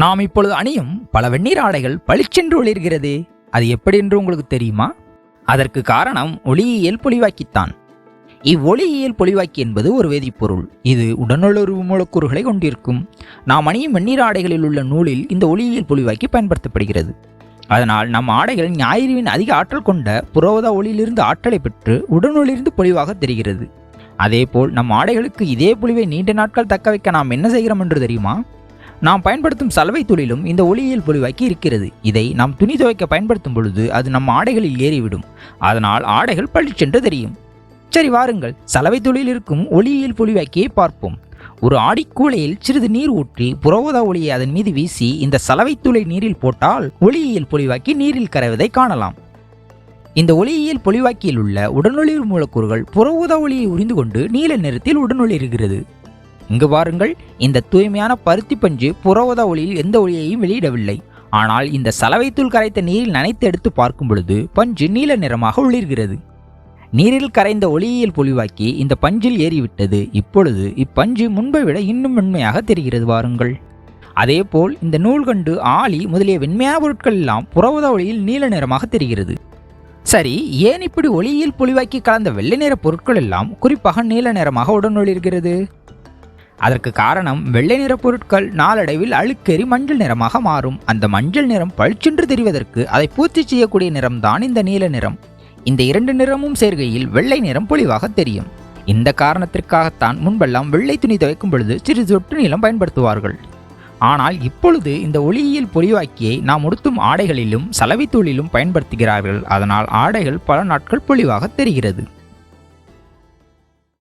நாம் இப்பொழுது அணியும் பல வெந்நீர் ஆடைகள் பளிச்சென்று ஒளிர்கிறது. அது எப்படி என்று உங்களுக்கு தெரியுமா? அதற்கு காரணம் ஒளியியல் பொலிவாக்கித்தான். இவ்வொளியியல் பொலிவாக்கி என்பது ஒரு வேதிப்பொருள். இது உடனுணர்வு மூலக்கூறுகளை கொண்டிருக்கும். நாம் அணியும் வெந்நீர் ஆடைகளில் உள்ள நூலில் இந்த ஒளியியல் பொலிவாக்கி பயன்படுத்தப்படுகிறது. அதனால் நம் ஆடைகள் ஞாயிறுவின் அதிக ஆற்றல் கொண்ட புரோத ஒளியிலிருந்து ஆற்றலை பெற்று உடனொளிர்ந்து பொலிவாக தெரிகிறது. அதேபோல் நம் ஆடைகளுக்கு இதே பொலிவை நீண்ட நாட்கள் தக்க வைக்க நாம் என்ன செய்கிறோம் என்று தெரியுமா? நாம் பயன்படுத்தும் சலவை தொழிலும் இந்த ஒளியியல் பொலிவாக்கி இருக்கிறது. இதை நாம் துணி துவைக்க பயன்படுத்தும் பொழுது அது நம் ஆடைகளில் ஏறிவிடும். அதனால் ஆடைகள் பளிச்சென்று தெரியும். சரி வாருங்கள். சலவை தொழில் இருக்கும் ஒளியியல் பொலிவாக்கியை பார்ப்போம். ஒரு ஆடிக்கூளையில் சிறிது நீர் ஊற்றி புறவத ஒளியை அதன் மீது வீசி இந்த சலவைத்துளை நீரில் போட்டால் ஒளியியல் பொலிவாக்கி நீரில் கரைவதை காணலாம். இந்த ஒளியியல் பொலிவாக்கியில் உள்ள உடனொளிர் மூலக்கூறுகள் புறஊதா ஒளியை உறிந்து கொண்டு நீல நிறத்தில் உடனொளிர்கிறது. இங்கு பாருங்கள் இந்த தூய்மையான பருத்தி பஞ்சு புறவத ஒளியில் எந்த ஒளியையும் வெளியிடவில்லை. ஆனால் இந்த சலவைத்தூள் கரைத்த நீரில் நனைத்து எடுத்து பார்க்கும் பொழுது பஞ்சு நீல நிறமாக ஒளிர்கிறது. நீரில் கரைந்த ஒளியியல் பொலிவாக்கி இந்த பஞ்சில் ஏறிவிட்டது. இப்பொழுது இப்பஞ்சு முன்பை விட இன்னும் மென்மையாக தெரிகிறது வாருங்கள். அதேபோல் இந்த நூல்கண்டு ஆளி முதலிய வெண்மையான பொருட்கள் எல்லாம் புறவத ஒளியில் நீல நிறமாக தெரிகிறது. சரி ஏன் இப்படி ஒளியியல் பொலிவாக்கி கலந்த வெள்ளை நிற பொருட்கள் எல்லாம் குறிப்பாக நீல நிறமாக உடனொளிர்கிறது அதற்கு காரணம் வெள்ளை நிற பொருட்கள் நாளடைவில் அழுக்கேறி மஞ்சள் நிறமாக மாறும். அந்த மஞ்சள் நிறம் பளிச்சென்று தெரிவதற்கு அதை பூர்த்தி செய்யக்கூடிய நிறம்தான் இந்த நீல நிறம். இந்த இரண்டு நிறமும் சேர்கையில் வெள்ளை நிறம் பொலிவாக தெரியும். இந்த காரணத்திற்காகத்தான் முன்பெல்லாம் வெள்ளை துணி துவைக்கும் பொழுது சிறு சொட்டு நீளம் பயன்படுத்துவார்கள். ஆனால் இப்பொழுது இந்த ஒளியியல் பொலிவாக்கியை நாம் உடுத்தும் ஆடைகளிலும் சலவைத்தூளிலும் பயன்படுத்துகிறார்கள். அதனால் ஆடைகள் பல நாட்கள் பொலிவாக தெரிகிறது.